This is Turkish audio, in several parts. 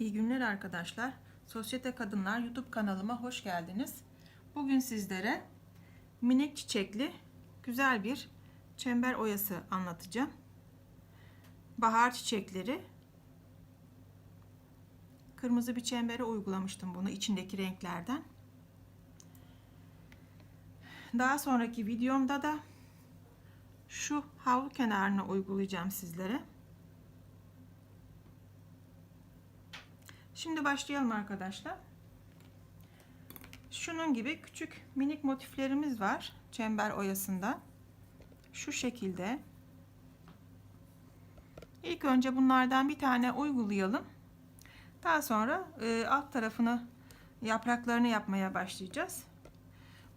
İyi günler arkadaşlar. Sosyete Kadınlar YouTube kanalıma hoş geldiniz. Bugün sizlere minik çiçekli güzel bir çember oyası anlatacağım. Bahar çiçekleri. Kırmızı bir çembere uygulamıştım bunu içindeki renklerden. Daha sonraki videomda da şu havlu kenarına uygulayacağım sizlere. Şimdi başlayalım arkadaşlar. Şunun gibi küçük minik motiflerimiz var çember oyasında. Şu şekilde. İlk önce bunlardan bir tane uygulayalım. Daha sonra e, alt tarafını yapraklarını yapmaya başlayacağız.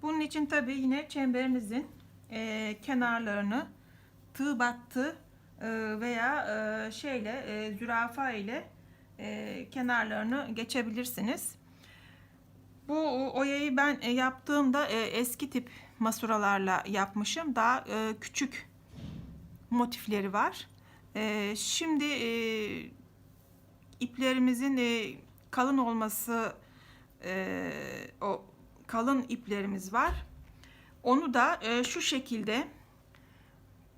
Bunun için tabi yine çemberinizin e, kenarlarını tığ battı e, veya e, şeyle e, zürafa ile e, kenarlarını geçebilirsiniz. Bu oyayı ben e, yaptığımda e, eski tip masuralarla yapmışım. Daha e, küçük motifleri var. E, şimdi e, iplerimizin e, kalın olması e, o kalın iplerimiz var. Onu da e, şu şekilde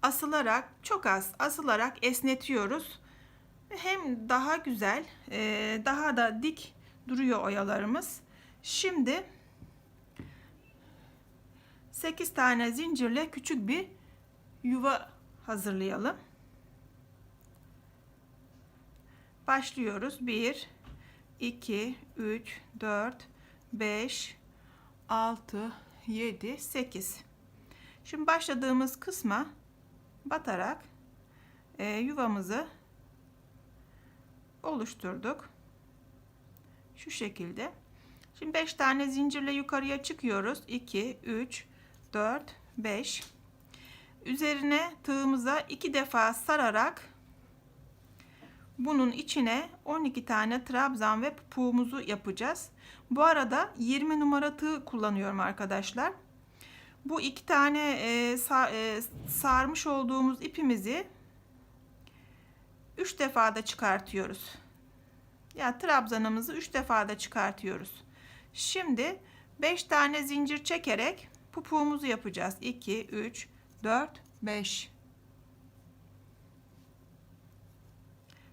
asılarak çok az asılarak esnetiyoruz hem daha güzel e, daha da dik duruyor oyalarımız. Şimdi 8 tane zincirle küçük bir yuva hazırlayalım. Başlıyoruz. 1 2 3 4 5 6 7 8 Şimdi başladığımız kısma batarak e, yuvamızı oluşturduk. Şu şekilde. Şimdi 5 tane zincirle yukarıya çıkıyoruz. 2, 3, 4, 5. Üzerine tığımıza 2 defa sararak bunun içine 12 tane trabzan ve pupuğumuzu yapacağız. Bu arada 20 numara tığ kullanıyorum arkadaşlar. Bu iki tane e, sar, e, sarmış olduğumuz ipimizi 3 defa da çıkartıyoruz. Ya trabzanımızı 3 defa da çıkartıyoruz. Şimdi 5 tane zincir çekerek pupuğumuzu yapacağız. 2 3 4 5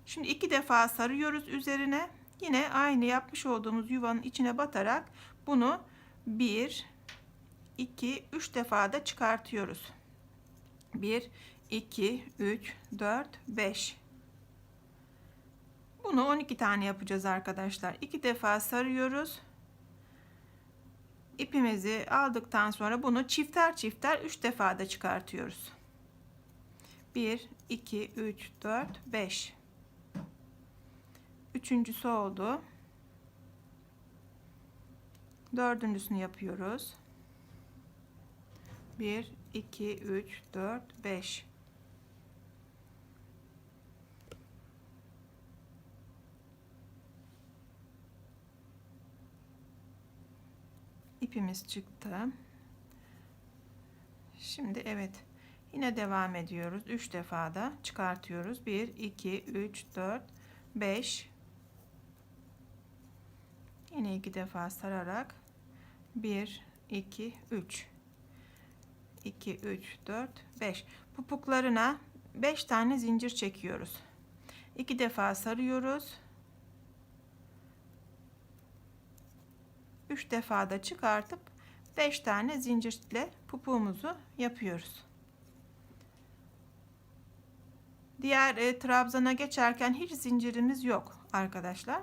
Şimdi iki defa sarıyoruz üzerine. Yine aynı yapmış olduğumuz yuvanın içine batarak bunu 1 2 3 defa da çıkartıyoruz. 1 2 3 4 5 bunu 12 tane yapacağız arkadaşlar. 2 defa sarıyoruz. İpimizi aldıktan sonra bunu çifter çifter 3 defa da çıkartıyoruz. 1 2 3 4 5 Üçüncüsü oldu. Dördüncüsünü yapıyoruz. 1 2 3 4 5 ipimiz çıktı. Şimdi evet. Yine devam ediyoruz. 3 defa da çıkartıyoruz. 1 2 3 4 5 Yine iki defa sararak 1 2 3 2 3 4 5 pupuklarına 5 tane zincir çekiyoruz. 2 defa sarıyoruz. 3 defa da çıkartıp 5 tane zincirle pupuğumuzu yapıyoruz. Diğer e, trabzana geçerken hiç zincirimiz yok arkadaşlar.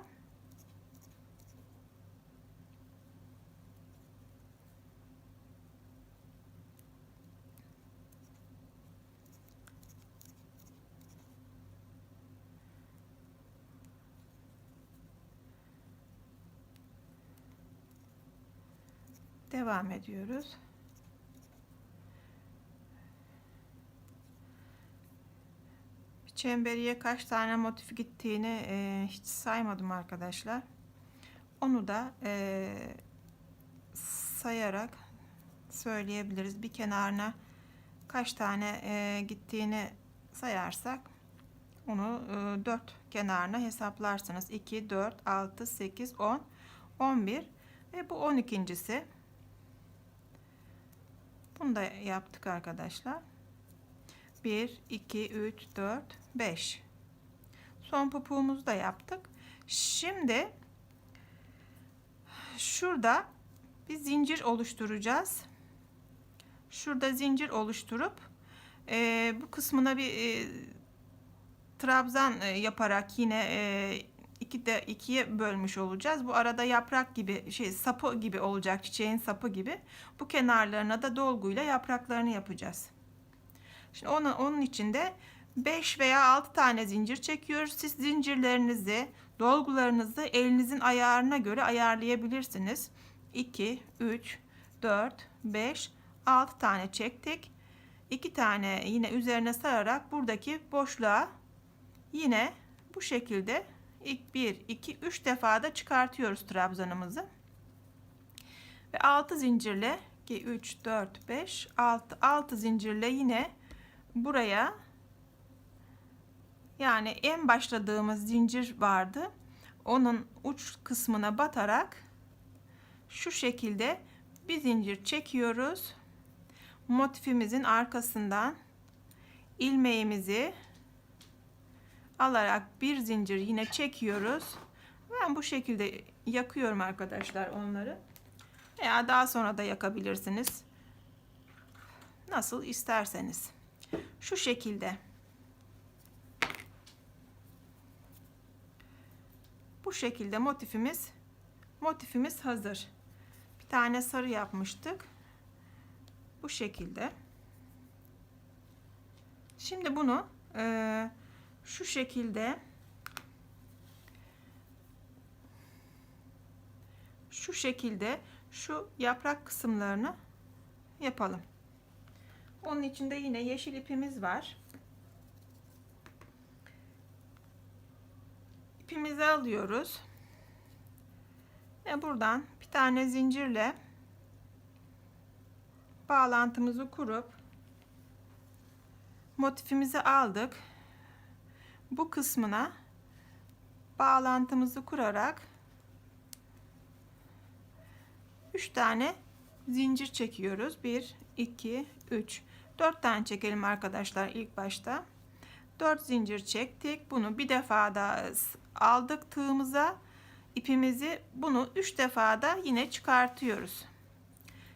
Devam ediyoruz. Çemberiye kaç tane motif gittiğini e, hiç saymadım arkadaşlar. Onu da e, sayarak söyleyebiliriz. Bir kenarına kaç tane e, gittiğini sayarsak Onu e, 4 kenarına hesaplarsınız. 2, 4, 6, 8, 10, 11 ve bu 12.si. Bunu da yaptık arkadaşlar. 1, 2, 3, 4, 5. Son papuğumuzu da yaptık. Şimdi şurada bir zincir oluşturacağız. Şurada zincir oluşturup e, bu kısmına bir e, trabzan e, yaparak yine e, iki de ikiye bölmüş olacağız. Bu arada yaprak gibi şey sapı gibi olacak çiçeğin sapı gibi. Bu kenarlarına da dolguyla yapraklarını yapacağız. Şimdi onun, onun için de 5 veya 6 tane zincir çekiyoruz. Siz zincirlerinizi, dolgularınızı elinizin ayarına göre ayarlayabilirsiniz. 2, 3, 4, 5, 6 tane çektik. 2 tane yine üzerine sararak buradaki boşluğa yine bu şekilde ilk 1, 2, 3 defa da çıkartıyoruz trabzanımızı. Ve 6 zincirle 2, 3, 4, 5, 6, 6 zincirle yine buraya yani en başladığımız zincir vardı. Onun uç kısmına batarak şu şekilde bir zincir çekiyoruz. Motifimizin arkasından ilmeğimizi alarak bir zincir yine çekiyoruz. Ben bu şekilde yakıyorum arkadaşlar onları. Veya daha sonra da yakabilirsiniz. Nasıl isterseniz. Şu şekilde. Bu şekilde motifimiz motifimiz hazır. Bir tane sarı yapmıştık. Bu şekilde. Şimdi bunu e, şu şekilde şu şekilde şu yaprak kısımlarını yapalım. Onun içinde yine yeşil ipimiz var. İpimizi alıyoruz. Ve buradan bir tane zincirle bağlantımızı kurup motifimizi aldık. Bu kısmına bağlantımızı kurarak 3 tane zincir çekiyoruz. 1 2 3 4 tane çekelim arkadaşlar ilk başta. 4 zincir çektik. Bunu bir defa da aldık tığımıza ipimizi bunu 3 defa da yine çıkartıyoruz.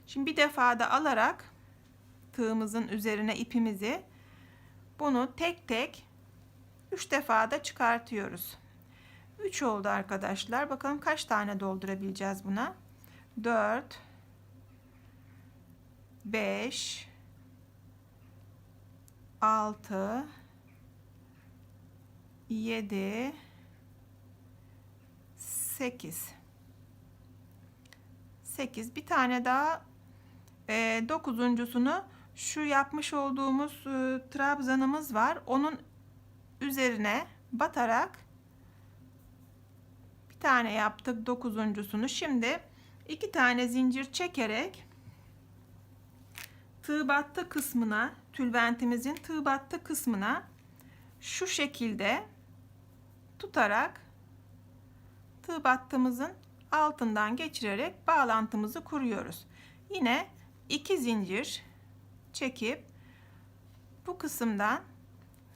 Şimdi bir defa da alarak tığımızın üzerine ipimizi bunu tek tek 3 defa da çıkartıyoruz. 3 oldu arkadaşlar. Bakalım kaç tane doldurabileceğiz buna. 4 5 6 7 8 8 bir tane daha e, dokuzuncusunu şu yapmış olduğumuz e, trabzanımız var onun üzerine batarak bir tane yaptık dokuzuncusunu şimdi iki tane zincir çekerek tığ battı kısmına tülbentimizin tığ battı kısmına şu şekilde tutarak tığ battığımızın altından geçirerek bağlantımızı kuruyoruz. Yine iki zincir çekip bu kısımdan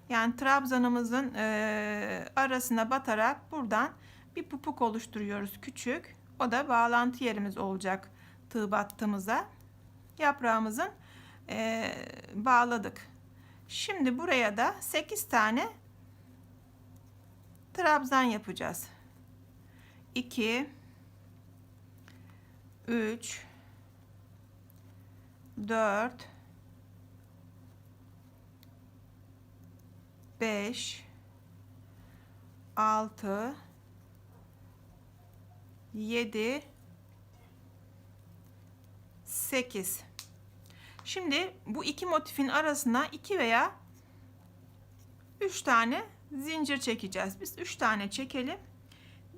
yani trabzanımızın e, arasına batarak buradan bir pupuk oluşturuyoruz küçük. O da bağlantı yerimiz olacak tığ battığımıza. Yaprağımızın e, bağladık. Şimdi buraya da 8 tane trabzan yapacağız. 2 3 4 5 6 7 8 Şimdi bu iki motifin arasına iki veya üç tane zincir çekeceğiz. Biz üç tane çekelim.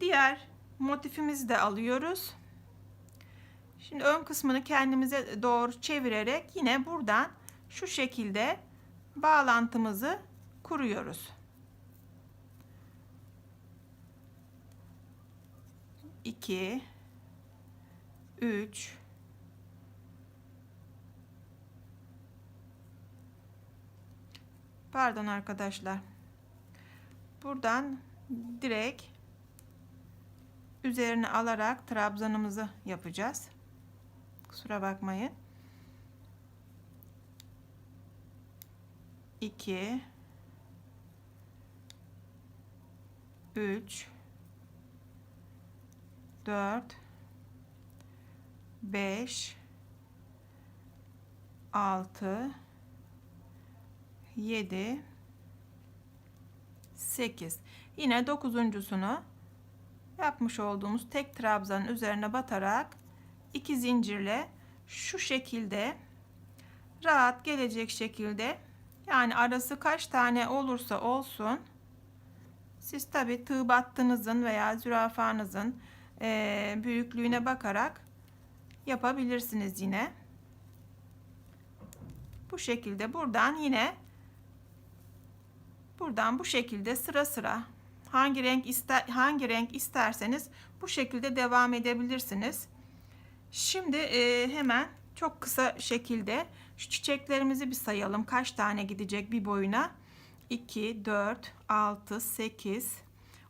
Diğer motifimizi de alıyoruz. Şimdi ön kısmını kendimize doğru çevirerek yine buradan şu şekilde bağlantımızı kuruyoruz. 2 3 Pardon arkadaşlar. Buradan direkt üzerine alarak trabzanımızı yapacağız. Kusura bakmayın. 2 3 4 5 6 7 8 yine dokuzuncusunu yapmış olduğumuz tek trabzanın üzerine batarak iki zincirle şu şekilde rahat gelecek şekilde yani arası kaç tane olursa olsun siz tabi tığ battığınızın veya zürafanızın e, büyüklüğüne bakarak yapabilirsiniz yine. Bu şekilde buradan yine buradan bu şekilde sıra sıra hangi renk ister hangi renk isterseniz bu şekilde devam edebilirsiniz. Şimdi e, hemen çok kısa şekilde şu çiçeklerimizi bir sayalım. Kaç tane gidecek bir boyuna? 2, 4, 6, 8,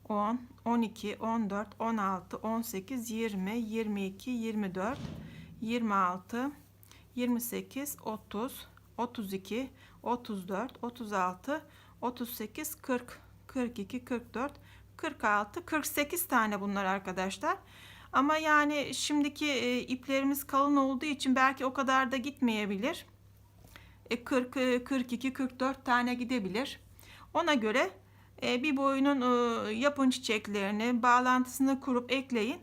10, 12, 14, 16, 18, 20, 22, 24, 26, 28, 30, 32, 34, 36, 38, 40, 42, 44, 46, 48 tane bunlar arkadaşlar. Ama yani şimdiki e, iplerimiz kalın olduğu için belki o kadar da gitmeyebilir. E, 40, e, 42, 44 tane gidebilir. Ona göre e, bir boyunun e, yapın çiçeklerini, bağlantısını kurup ekleyin.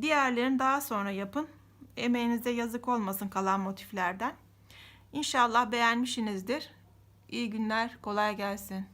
Diğerlerini daha sonra yapın. Emeğinize yazık olmasın kalan motiflerden. İnşallah beğenmişsinizdir. İyi günler, kolay gelsin.